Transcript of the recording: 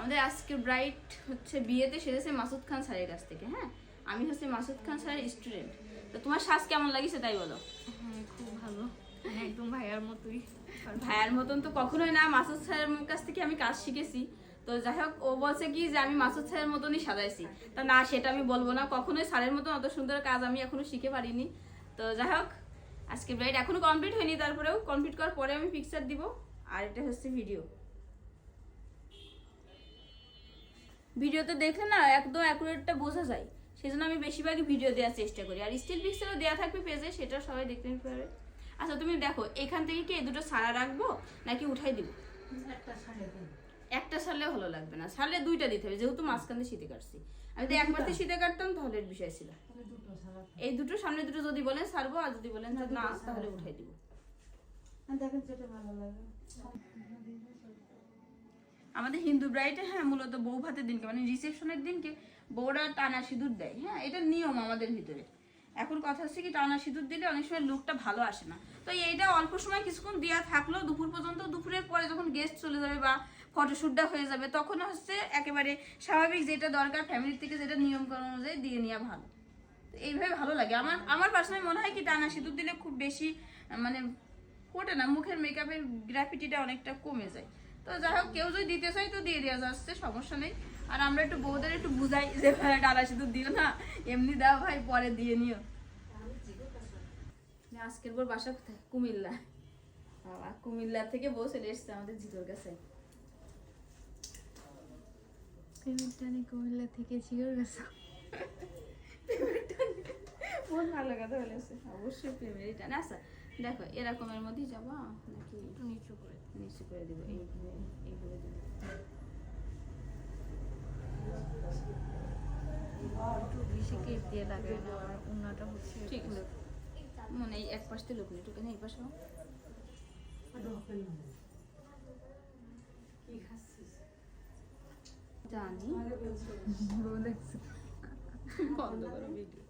আমাদের আজকে ব্রাইট হচ্ছে বিয়েতে সেজেছে মাসুদ খান স্যারের কাছ থেকে হ্যাঁ? আমি হচ্ছে মাসুদ খান স্যারের স্টুডেন্ট তো তোমার শ্বাস কেমন লাগিছে তাই বলো? হ্যাঁ খুব ভালো। মানে একদম ভাইয়ার মতোই। ভাইয়ার মতন তো কখনোই না মাসুদ স্যারের কাছ থেকে আমি কাজ শিখেছি। তো যাই হোক ও বলছে কি যে আমি মাসুদ স্যারের মতনই সাজাইছি। তা না সেটা আমি বলব না। কখনোই স্যারের মতন অত সুন্দর কাজ আমি এখনও শিখে পারিনি। তো যাই হোক আজকে ব্রাইড এখনও কমপ্লিট হয়নি তারপরেও কমপ্লিট করার পরে আমি পিকচার দিব। আর এটা হচ্ছে ভিডিও ভিডিওতে দেখলে না একদম অ্যাকুরেটটা বোঝা যায়। সেজন্য আমি বেশিরভাগই ভিডিও দেওয়ার চেষ্টা করি। আর স্টিল পিক্সেলও দেওয়া থাকবে পেজে সেটা সবাই দেখতে পারবে। আচ্ছা তুমি দেখো এখান থেকে কি এই দুটো সারা রাখব নাকি উঠাই দিব? একটা সারলে ভালো লাগবে না। সারলে দুইটা দিতে হবে যেহেতু মাঝখান শীতে কাটছি। আমি যদি একমাত্র শীতে কাটতাম তাহলে বিষয় ছিল। এই দুটো সামনে দুটো যদি বলেন সারবো আর যদি বলেন না তাহলে উঠাই দিব। দেখেন যেটা ভালো লাগে। আমাদের হিন্দু ব্রাইডে হ্যাঁ মূলত বউ ভাতের দিনকে মানে রিসেপশনের দিনকে বউরা টানা সিঁদুর দেয় হ্যাঁ এটা নিয়ম আমাদের ভিতরে। এখন কথা হচ্ছে কি, টানা সিঁদুর দিলে অনেক সময় লুকটা ভালো আসে না। তো এইটা অল্প সময় কিছুক্ষণ দেওয়া থাকল দুপুর পর্যন্ত, দুপুরের পরে যখন গেস্ট চলে যাবে বা ফটোশ্যুটটা হয়ে যাবে, তখন হচ্ছে একেবারে স্বাভাবিক যেটা দরকার ফ্যামিলির থেকে যেটা নিয়ম করা অনুযায়ী দিয়ে নেওয়া ভালো। তো এইভাবে ভালো লাগে। আমার আমার পার্সোনালি মনে হয় কি, টানা সিঁদুর দিলে খুব বেশি মানে ফোটে না, মুখের মেকআপের গ্রাফিটিটা অনেকটা কমে যায়। তো যাই হোক কেউ যদি দিতে চাই তো দিয়ে দেওয়া যাচ্ছে সমস্যা নেই। আর আমরা একটু বউদের একটু বুঝাই যে ভাই ডালা সিঁদুর দিও না এমনি দাও ভাই পরে দিয়ে নিও। আজকের পর বাসা কোথায়? কুমিল্লা। বাবা কুমিল্লা থেকে বউ চলে এসছে আমাদের জিতোর কাছে কুমিল্লা থেকে গেছে। বহুত ভালো কথা বলেছে। অবশ্যই প্রেমেরই টান। আচ্ছা দেখো এরকমের মধ্যেই যাব নাকি নিচু করে নিচু করে দেবো এইভাবে এইভাবে দেবো। একটু বেশি কেপ দিয়ে না উন্নাটা হচ্ছে ঠিক মানে এই এক পাশ থেকে লোক একটু এই জানি। বন্ধ করো ভিডিও।